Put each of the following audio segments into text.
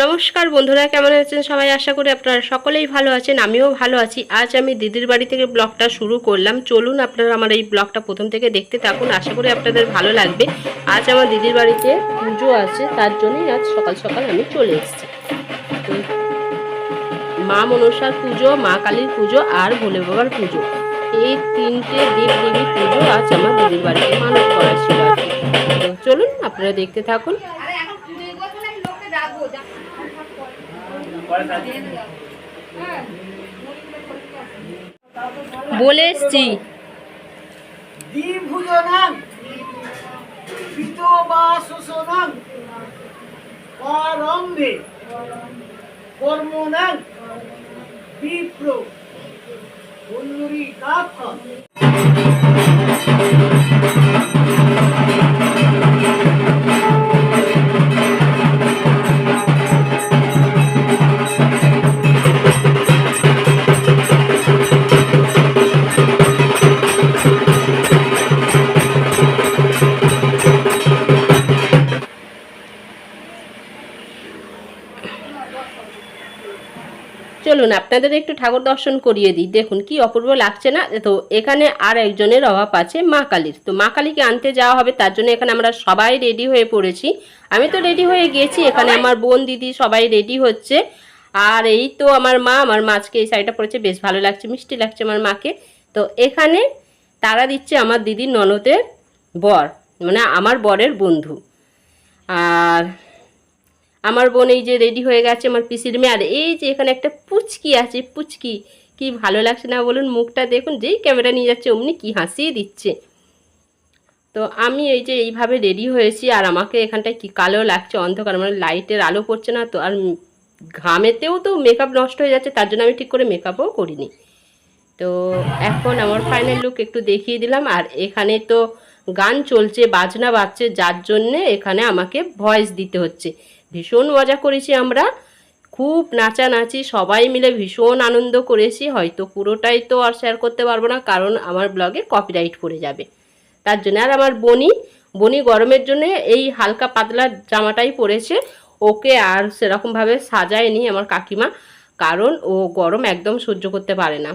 নমস্কার বন্ধুরা, কেমন আছেন সবাই? আশা করি আপনারা সকলেই ভালো আছেন, আমিও ভালো আছি। আজ আমি দিদির বাড়ি থেকে ব্লগটা শুরু করলাম। চলুন আপনারা আমার এই ব্লগটা প্রথম থেকে দেখতে থাকুন, আশা করি আপনাদের ভালো লাগবে। আজ আমার দিদির বাড়িতে পুজো আছে, তার জন্যই আজ সকাল সকাল আমি চলে এসেছি। মা মনসার পুজো, মা কালীর পুজো আর ভোলে বাবার পুজো। এই তিনটে দেব দেবী পুজো আজ আমার দিদির বাড়িতে মানত করা ছিল চলুন, আপনারা দেখতে থাকুন আরে এখন পুজো করতে না লোককে ডাকবো যা বলে এসছি। দ্বিভুজনাং পিতবাসনাং আরম্ভে কর্মণাং বিপ্র পুণ্ডরীকাক্ষ চলুন আপনাদের একটু ঠাকুর দর্শন করিয়ে দিই। দেখুন কি অপূর্ব লাগছে না? তো এখানে আর একজনের অভাব আছে মা কালীর। তো মা কালীকে আনতে যাওয়া হবে তার জন্য এখানে আমরা সবাই রেডি হয়ে পড়েছি। আমি তো রেডি হয়ে গেছি এখানে আমার বোন দিদি সবাই রেডি হচ্ছে। আর এই তো আমার মা আমার মাছকে এই শাড়িটা পরেছে বেশ ভালো লাগছে মিষ্টি লাগছে আমার মাকে। তো এখানে তারা দিচ্ছে আমার দিদির ননদের বর মানে আমার বরের বন্ধু। আর আমার বোন এই যে রেডি হয়ে গেছে আমার পিসির মেয়ে আর এই যে এখানে একটা পুচকি আছে, পুচকি। কি ভালো লাগছে না বলুন? মুখটা দেখুন, যেই ক্যামেরা নিয়ে যাচ্ছে, অমনি কি হাসিয়ে দিচ্ছে। তো আমি এই যে এইভাবে রেডি হয়েছি, আর আমাকে এখানটায় কি কালো লাগছে, অন্ধকার মানে লাইটের আলো পড়ছে না তো। আর ঘামেতেও তো মেকআপ নষ্ট হয়ে যাচ্ছে, তার জন্য আমি ঠিক করে মেকআপও করিনি। তো এখন আমার ফাইনাল লুক একটু দেখিয়ে দিলাম। আর এখানে তো গান চলছে, বাজনা বাজছে, যার জন্যে এখানে আমাকে ভয়েস দিতে হচ্ছে। ভীষণ মজা করেছি আমরা। খুব নাচানাচি, সবাই মিলে ভীষণ আনন্দ করেছি। হয়তো পুরোটাই তো আর শেয়ার করতে পারব না, কারণ আমার ব্লগে কপিরাইট পড়ে যাবে। তার জন্য আর আমার বনি বনি গরমের জন্য এই হালকা পাতলা জামাটাই পরেছে। ওকে আর সেরকমভাবে সাজায়নি আমার কাকিমা, কারণ ও গরম একদম সহ্য করতে পারে না।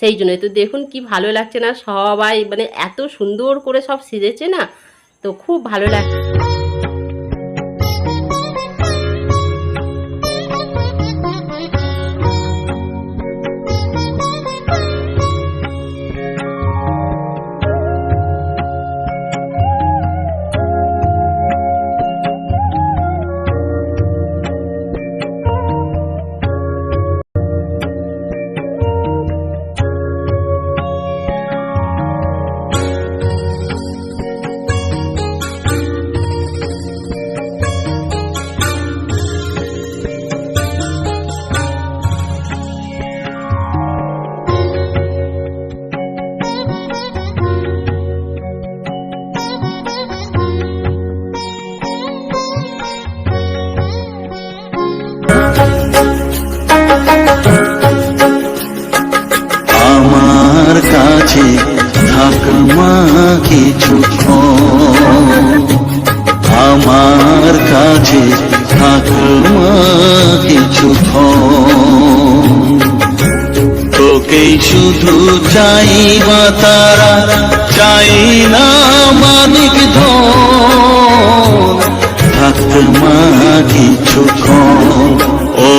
সেই জন্যই। তো দেখুন কি ভালো লাগছে না, সবাই মানে এত সুন্দর করে সব সিজেছে না, তো খুব ভালো লাগছে। কাছে থাক মা আমার কাছে থাক মা কিছুক্ষণ তোকেই শুধু চাই বা তারা, চাই না মানিক থাক মা কিছুক্ষণ ও,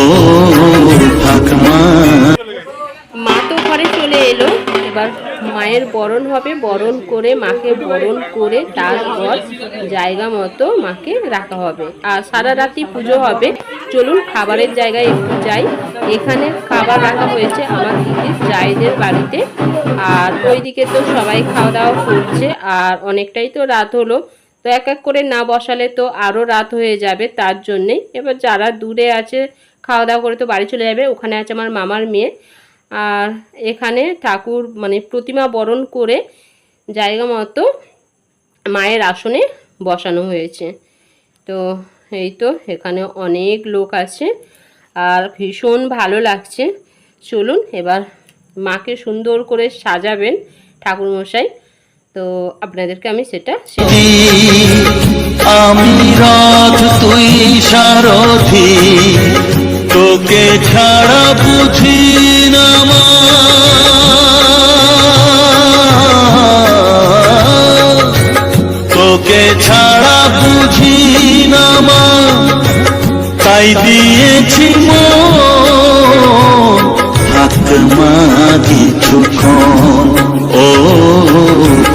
থাক মা তো ঘরে চলে এলো। এবার মায়ের বরণ হবে, বরণ করে মাকে বরণ করে তারপর জায়গা মতো মাকে রাখা হবে। আর সারা রাতি পুজো হবে। চলুন খাবারের জায়গায় একটু যাই। এখানে খাবার রাখা হয়েছে আমার দিদির জায়েদের বাড়িতে। আর ওইদিকে তো সবাই খাওয়া দাওয়া করছে, আর অনেকটাই তো রাত হলো। তো এক এক করে না বসালে তো আরও রাত হয়ে যাবে তার জন্যেই। এবার যারা দূরে আছে খাওয়া দাওয়া করে তো বাড়ি চলে যাবে। ওখানে আছে আমার মামার মেয়ে। আর এখানে ঠাকুর মানে প্রতিমা বরণ করে জায়গা মতো মায়ের আসনে বসানো হয়েছে। তো এই তো এখানে অনেক লোক আছে আর ভীষণ ভালো লাগছে। চলুন এবার মাকে সুন্দর করে সাজাবেন ঠাকুরমশাই। তো আপনাদেরকে আমি সেটা আমি তুই সারথি, তোকে ছাড়া বুঝি কিছুক্ষণ ও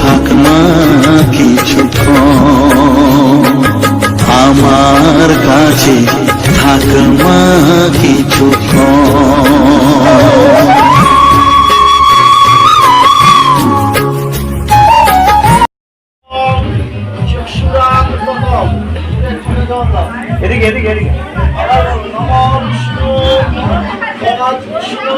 থাক মা কিছুক্ষণ আমার কাছে থাক মা কিছুক্ষণ এদিকে এদিকে এদিকে নম বিষ্ণু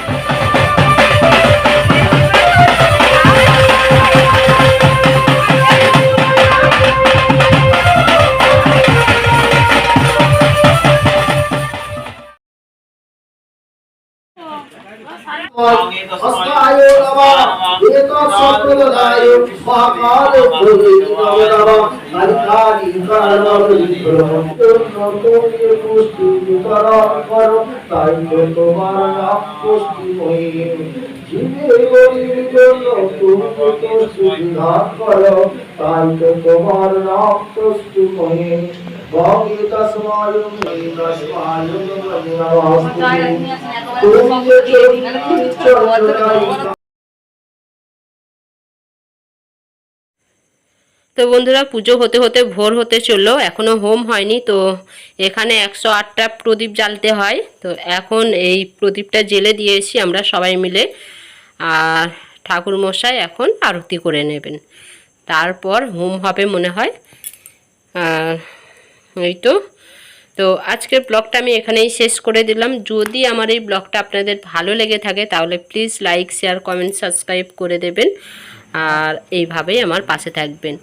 তোমার নাম পুষ্টি মহিম তো বন্ধুরা, পুজো হতে হতে ভোর হতে চলল এখনও হোম হয়নি, তো এখানে একশো আটটা প্রদীপ জ্বালতে হয়। তো এখন এই প্রদীপটা জেলে দিয়েছি আমরা সবাই মিলে, আর ঠাকুর মশাই এখন আরতি করে নেবেন। তারপর হোম হবে মনে হয়। আর এই তো। তো আজকের ব্লগটা আমি এখানেই শেষ করে দিলাম। যদি আমার এই ব্লগটা আপনাদের ভালো লেগে থাকে, তাহলে please like, share, comment, subscribe করে দেবেন। আর এইভাবেই আমার পাশে থাকবেন।